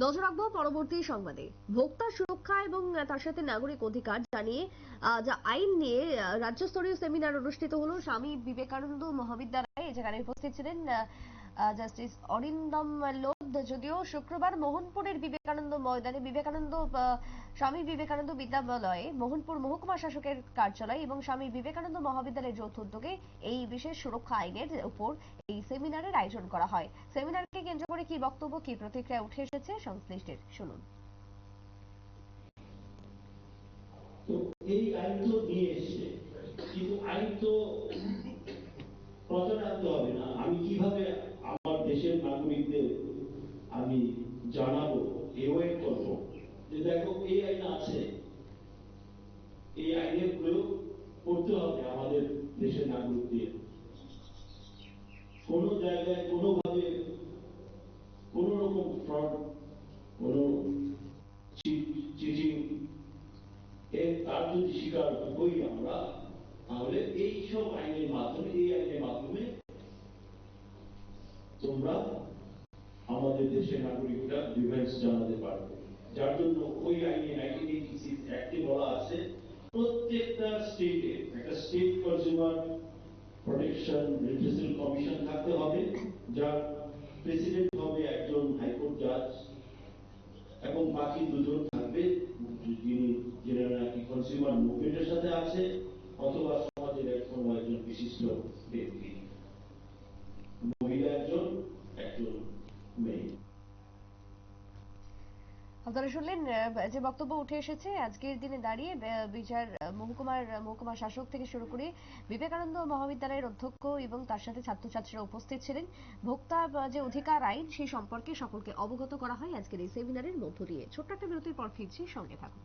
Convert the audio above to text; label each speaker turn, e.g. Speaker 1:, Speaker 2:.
Speaker 1: নজর রাখব পরবর্তী সংবাদে। ভোক্তা সুরক্ষা এবং তার সাথে নাগরিক অধিকার জানিয়ে যা আইন নিয়ে আহ, রাজ্যস্তরীয় সেমিনার অনুষ্ঠিত হলো স্বামী বিবেকানন্দ মহাবিদ্যালয়ে যেখানে উপস্থিত ছিলেন জাস্টিস অরিন্দম লোধ যদিও শুক্রবার মোহনপুরের বিবেকানন্দ ময়দানে, বিবেকানন্দ স্বামী বিবেকানন্দ বিদ্যালয়ে মোহনপুর মহকুমা শাসকের কার্যালয় এবং স্বামী বিবেকানন্দ মহাবিদ্যালয়ের যৌথ উদ্যোগে এই বিশেষ সুরক্ষা আইনের উপর এই সেমিনারের আয়োজন করা হয়। সেমিনারকে কেন্দ্র করে কি বক্তব্য, কি প্রতিক্রিয়া উঠে এসেছে সংশ্লিষ্টের, শুনুন।
Speaker 2: এই আইন তো নিয়ে এসছে, কিন্তু আইন তো প্রচার আনতে হবে না আমি কীভাবে আমার দেশের নাগরিকদের আমি জানাব এওয়েট করব। যে দেখো, এই আইন আছে। এই আইনের প্রয়োগ করতে হবে আমাদের দেশের নাগরিকদের। কোন জায়গায় কোনোভাবে কোন রকম ফ্রড কোন চিটিং এর তার যদি শিকার হই আমরা তাহলে এই সব আইনের মাধ্যমে এই আইনের মাধ্যমে তোমরা আমাদের দেশের নাগরিকরা ডিফেন্স জানাতে পারবে। যার জন্য ওই আইনে সিক্স অ্যাক্টে বলা আছে, প্রত্যেকটা স্টেটে একটা state consumer protection represent commission থাকতে হবে, যার প্রেসিডেন্ট হবে একজন হাইকোর্ট জাজ এবং বাকি দুজন থাকবে যিনি যিনি নাকি কনজিউমার মুভমেন্টের সাথে আছে, অথবা সমাজের এক কোনো একজন বিশিষ্ট ব্যক্তি মহিলা একজন একজন মেয়ে
Speaker 1: আপনারা শুনলেন যে বক্তব্য উঠে এসেছে, আজকের দিনে দাঁড়িয়ে বিচার মহকুমার মহকুমা শাসক থেকে শুরু করে বিবেকানন্দ মহাবিদ্যালয়ের অধ্যক্ষ এবং তার সাথে ছাত্রছাত্রীরা উপস্থিত ছিলেন। ভোক্তা যে অধিকার আইন, সেই সম্পর্কে সকলকে অবগত করা হয় আজকের এই সেমিনারের মধ্য দিয়ে। ছোট্ট একটা বিরতির পর ফিরছি, সঙ্গে থাকুন।